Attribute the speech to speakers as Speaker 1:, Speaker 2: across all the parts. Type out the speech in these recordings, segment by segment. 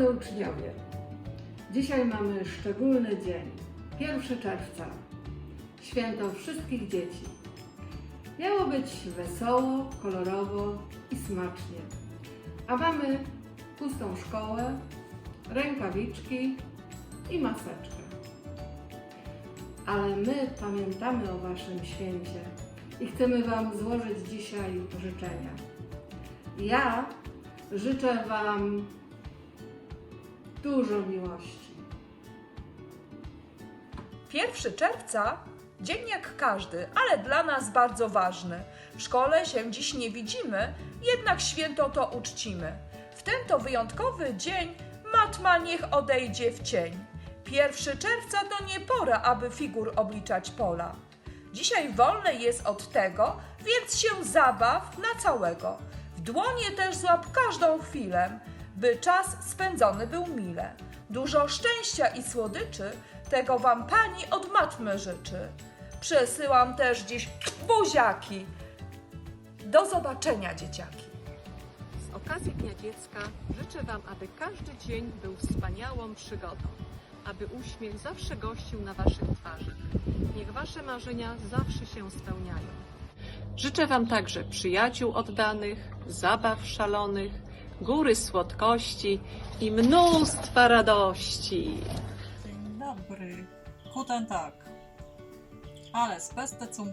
Speaker 1: Drodzy uczniowie, dzisiaj mamy szczególny dzień, 1 czerwca, święto wszystkich dzieci. Miało być wesoło, kolorowo i smacznie, a mamy pustą szkołę, rękawiczki i maseczkę. Ale my pamiętamy o Waszym święcie i chcemy Wam złożyć dzisiaj życzenia. Ja życzę Wam dużo miłości.
Speaker 2: 1 czerwca dzień jak każdy, ale dla nas bardzo ważny. W szkole się dziś nie widzimy, jednak święto to uczcimy. W ten to wyjątkowy dzień matma niech odejdzie w cień. 1 czerwca to nie pora, aby figur obliczać pola. Dzisiaj wolne jest od tego, więc się zabaw na całego. W dłonie też złap każdą chwilę, by czas spędzony był mile. Dużo szczęścia i słodyczy, tego wam pani od matmy życzy. Przesyłam też dziś buziaki. Do zobaczenia, dzieciaki.
Speaker 3: Z okazji Dnia Dziecka życzę Wam, aby każdy dzień był wspaniałą przygodą, aby uśmiech zawsze gościł na Waszych twarzach. Niech Wasze marzenia zawsze się spełniają. Życzę Wam także przyjaciół oddanych, zabaw szalonych, góry słodkości i mnóstwa radości.
Speaker 4: Dzień dobry. Guten Tag. Alles Beste zum.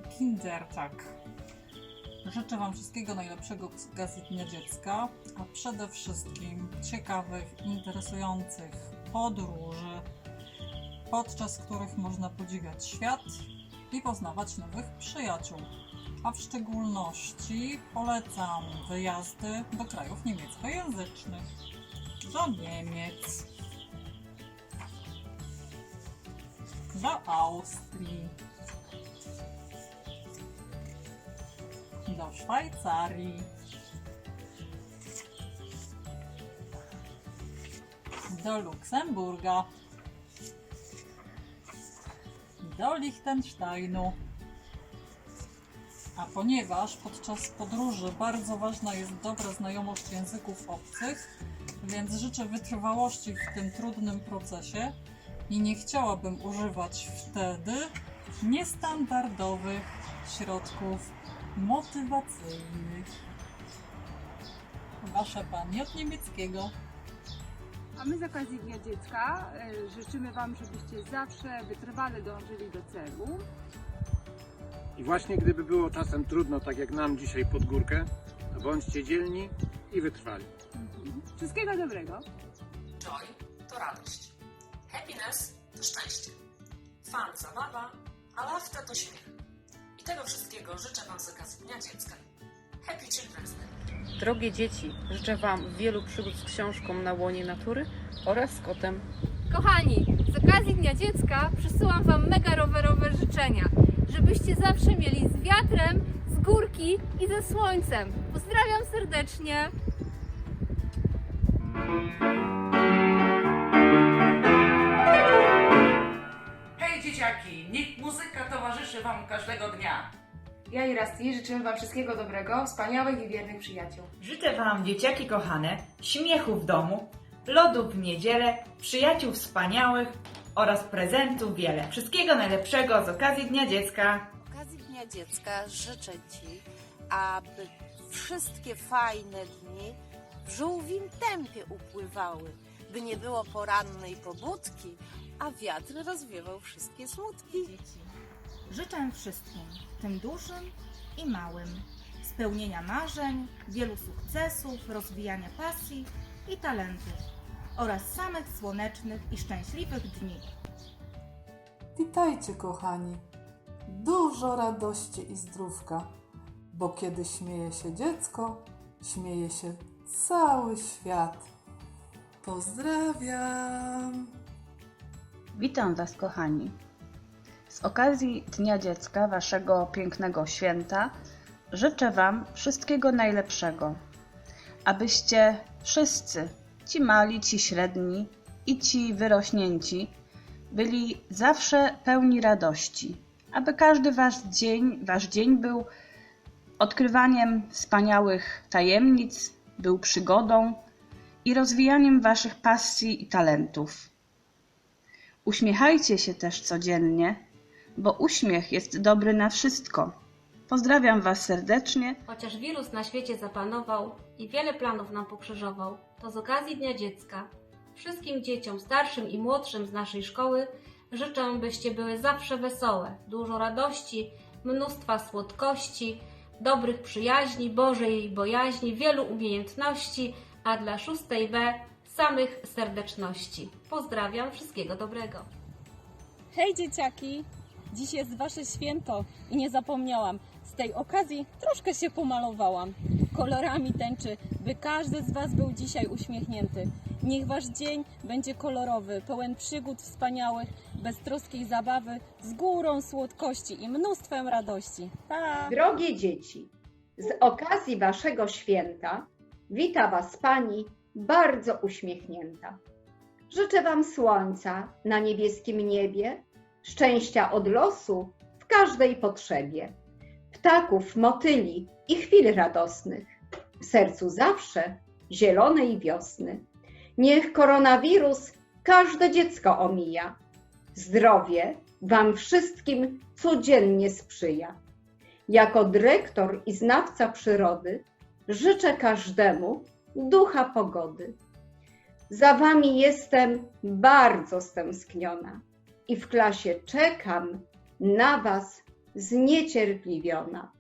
Speaker 4: Życzę Wam wszystkiego najlepszego z okazji Dnia Dziecka, a przede wszystkim ciekawych, interesujących podróży, podczas których można podziwiać świat i poznawać nowych przyjaciół. A w szczególności polecam wyjazdy do krajów niemieckojęzycznych, do Niemiec, do Austrii, do Szwajcarii, do Luksemburga, do Liechtensteinu. A ponieważ podczas podróży bardzo ważna jest dobra znajomość języków obcych, więc życzę wytrwałości w tym trudnym procesie i nie chciałabym używać wtedy niestandardowych środków motywacyjnych. Wasza pani od niemieckiego.
Speaker 5: A my z okazji Dnia Dziecka e, życzymy Wam, żebyście zawsze wytrwale dążyli do celu.
Speaker 6: I właśnie gdyby było czasem trudno, tak jak nam dzisiaj pod górkę, to bądźcie dzielni i wytrwali.
Speaker 5: Wszystkiego dobrego!
Speaker 7: Joy to radość. Happiness to szczęście. Fun zabawa, a laughter to śmiech. I tego wszystkiego życzę Wam z okazji Dnia Dziecka. Happy Children's Day.
Speaker 8: Drogie dzieci, życzę Wam wielu przygód z książką na łonie natury oraz z kotem.
Speaker 9: Kochani, z okazji Dnia Dziecka przesyłam Wam mega rowerowe życzenia, żebyście zawsze mieli z wiatrem, z górki i ze słońcem. Pozdrawiam serdecznie!
Speaker 10: Hej dzieciaki, niech muzyka towarzyszy Wam każdego dnia.
Speaker 11: Ja i Rasti życzymy Wam wszystkiego dobrego, wspaniałych i wiernych przyjaciół.
Speaker 12: Życzę Wam, dzieciaki kochane, śmiechu w domu, lodów w niedzielę, przyjaciół wspaniałych oraz prezentów wiele. Wszystkiego najlepszego z okazji Dnia Dziecka.
Speaker 13: Z okazji Dnia Dziecka życzę Ci, aby wszystkie fajne dni w żółwim tempie upływały, by nie było porannej pobudki, a wiatr rozwiewał wszystkie smutki.
Speaker 14: Życzę wszystkim, tym dużym i małym, spełnienia marzeń, wielu sukcesów, rozwijania pasji i talentów oraz samych słonecznych i szczęśliwych dni.
Speaker 15: Witajcie, kochani. Dużo radości i zdrówka, bo kiedy śmieje się dziecko, śmieje się cały świat. Pozdrawiam!
Speaker 16: Witam Was, kochani. Z okazji Dnia Dziecka, Waszego pięknego święta, życzę Wam wszystkiego najlepszego. Abyście wszyscy, ci mali, ci średni i ci wyrośnięci, byli zawsze pełni radości. Aby każdy Wasz dzień, Wasz dzień był odkrywaniem wspaniałych tajemnic, był przygodą i rozwijaniem Waszych pasji i talentów. Uśmiechajcie się też codziennie, bo uśmiech jest dobry na wszystko. Pozdrawiam Was serdecznie.
Speaker 17: Chociaż wirus na świecie zapanował i wiele planów nam pokrzyżował, to z okazji Dnia Dziecka wszystkim dzieciom, starszym i młodszym z naszej szkoły życzę, byście były zawsze wesołe, dużo radości, mnóstwa słodkości, dobrych przyjaźni, Bożej bojaźni, wielu umiejętności, a dla szóstej B samych serdeczności. Pozdrawiam, wszystkiego dobrego.
Speaker 18: Hej dzieciaki! Dziś jest wasze święto i nie zapomniałam. Tej okazji troszkę się pomalowałam. Kolorami tęczy, by każdy z was był dzisiaj uśmiechnięty. Niech wasz dzień będzie kolorowy, pełen przygód wspaniałych, beztroskiej zabawy, z górą słodkości i mnóstwem radości. Pa!
Speaker 19: Drogie dzieci, z okazji Waszego święta wita Was Pani bardzo uśmiechnięta. Życzę Wam słońca na niebieskim niebie, szczęścia od losu w każdej potrzebie, ptaków, motyli i chwil radosnych, w sercu zawsze zielonej wiosny. Niech koronawirus każde dziecko omija, zdrowie Wam wszystkim codziennie sprzyja. Jako dyrektor i znawca przyrody życzę każdemu ducha pogody. Za Wami jestem bardzo stęskniona i w klasie czekam na Was zniecierpliwiona.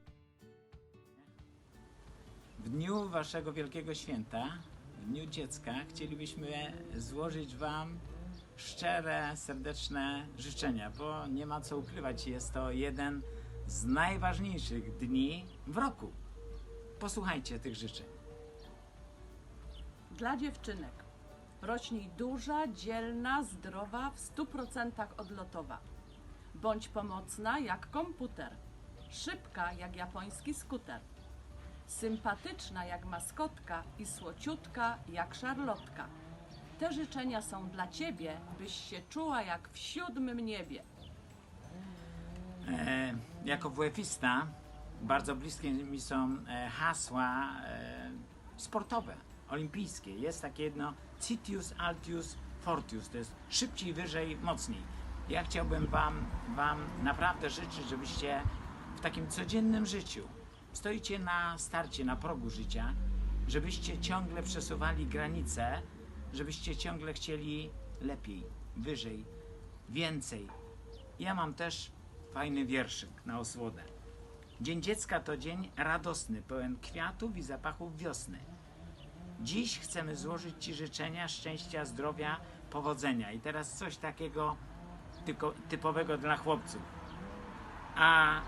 Speaker 20: W dniu Waszego wielkiego święta, w Dniu Dziecka, chcielibyśmy złożyć Wam szczere, serdeczne życzenia, bo nie ma co ukrywać, jest to jeden z najważniejszych dni w roku. Posłuchajcie tych życzeń.
Speaker 21: Dla dziewczynek. Rośnij duża, dzielna, zdrowa, w stu procentach odlotowa. Bądź pomocna jak komputer. Szybka jak japoński skuter. Sympatyczna jak maskotka i słociutka jak szarlotka. Te życzenia są dla ciebie, byś się czuła jak w siódmym niebie.
Speaker 20: E, jako WF-ista bardzo bliskie mi są e, hasła e, sportowe, olimpijskie. Jest takie jedno Citius Altius Fortius, to jest szybciej, wyżej, mocniej. Ja chciałbym wam, wam naprawdę życzyć, żebyście w takim codziennym życiu stoicie na starcie, na progu życia, żebyście ciągle przesuwali granice, żebyście ciągle chcieli lepiej, wyżej, więcej. Ja mam też fajny wierszyk na osłodę. Dzień dziecka to dzień radosny, pełen kwiatów i zapachów wiosny. Dziś chcemy złożyć Ci życzenia szczęścia, zdrowia, powodzenia. I teraz coś takiego typowego dla chłopców. A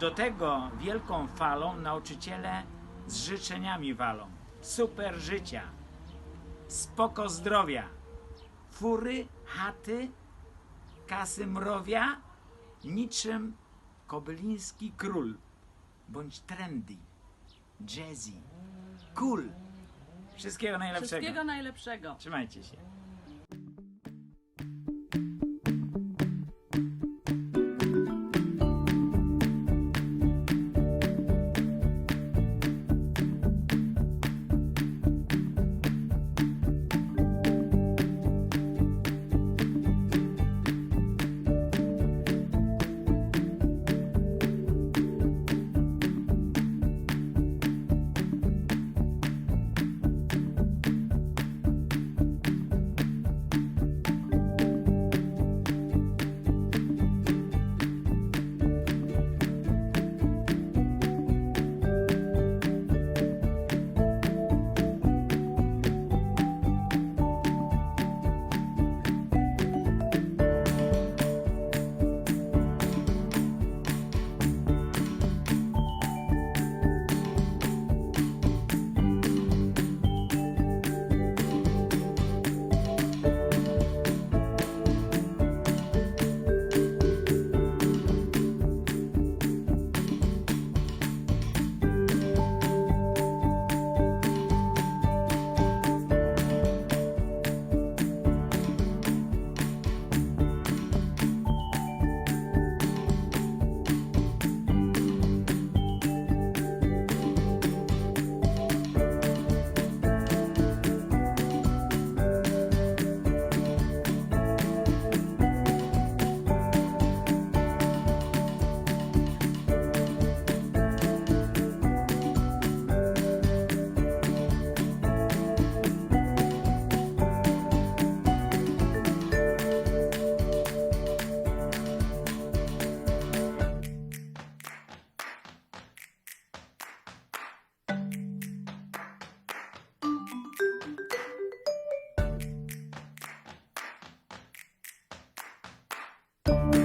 Speaker 20: do tego wielką falą nauczyciele z życzeniami walą. Super życia, spoko zdrowia, fury, chaty, kasy mrowia, niczym kobyliński król, bądź trendy, jazzy, cool. Wszystkiego najlepszego.
Speaker 21: Wszystkiego najlepszego.
Speaker 20: Trzymajcie się. Bye.